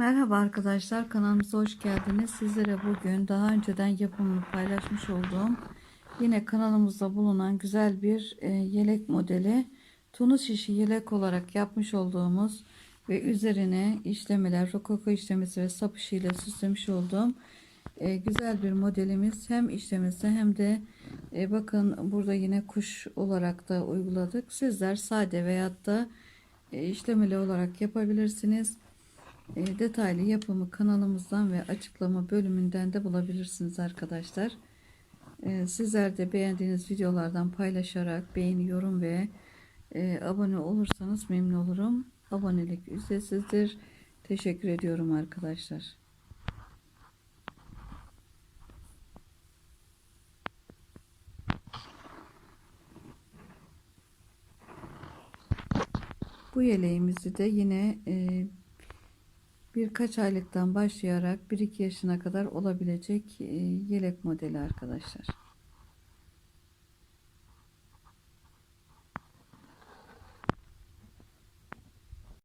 Merhaba arkadaşlar kanalımıza hoş geldiniz. Sizlere bugün daha önceden yapımını paylaşmış olduğum yine kanalımızda bulunan güzel bir e, yelek modeli tunus şişi yelek olarak yapmış olduğumuz ve üzerine işlemeler rokoko işlemesi ve sap işiyle süslemiş olduğum e, güzel bir modelimiz hem işlemesi hem de e, bakın burada yine kuş olarak da uyguladık. Sizler sade veyahut da işlemeli olarak yapabilirsiniz. E, detaylı yapımı kanalımızdan ve açıklama bölümünden de bulabilirsiniz arkadaşlar. E, sizler de beğendiğiniz videolardan paylaşarak beğeni, yorum ve e, abone olursanız memnun olurum. Abonelik ücretsizdir. Teşekkür ediyorum arkadaşlar. Bu yeleğimizi de yine birkaç aylıktan başlayarak 1-2 yaşına kadar olabilecek yelek modeli arkadaşlar.